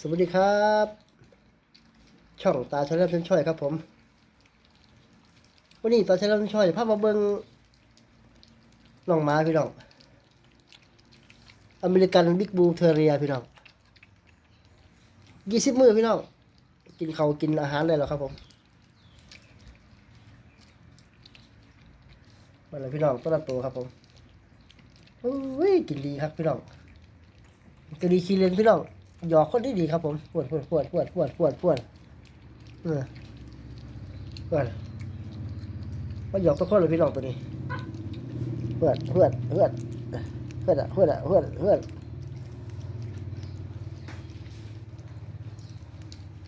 สวัสดีครับ ช่องตาชาแลมชันช่อยครับผม วันนี้ตาชาแลมชันช่อยพามาเบิงน้องหมาพี่น้อง อเมริกันบิ๊กบูเทเรียพี่น้องยี่สิบมือพี่น้อง กินเขากินอาหารเลยแล้วครับผมมาเลยพี่น้องต้นตัวครับผมโอ้ยกินดีครับพี่น้องกินดีขี้เล่นพี่น้อง หยอกคนที่ดีครับผมปวดปวดปวดปวดปวดปวดปวดเออปวดมาหยอกทุกคนเลยพี่น้องตัวนี้เพื่อนเพื่อนเพื่อนเพื่อนอะเพื่อนอะเพื่อนเพื่อน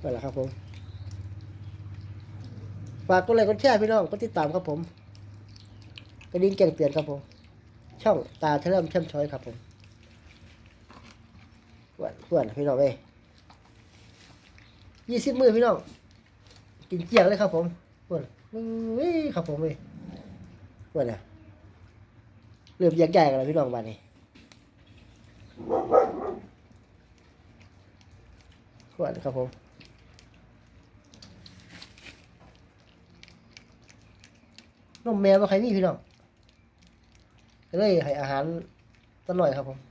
นั่นแหละครับผมฝากกดไลค์กดแชร์พี่น้องกดติดตามครับผมกระดิ่งแจ้งเตือนครับผม ช่องตาเทเริ่มเชื่อมช้อยครับผม เพื่อนเพื่อนพี่น้องเอ้ยยี่สิบมือพี่น้อง กินเจียงเลยครับผมเพื่อนอุ้ยครับผมเอ้ยเพื่อนอะเริ่มแยกย้ายกันแล้วพี่น้องบ้านนี้เพื่อนครับผมน้องแมวว่าใครมีพี่น้องก็เลยให้อาหารตลอดครับผม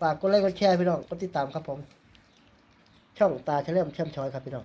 ฝากกดไลค์กดแชร์พี่น้องกดติดตามครับผม ช่องตาเฉลิมเชื่อมช้อยครับพี่น้อง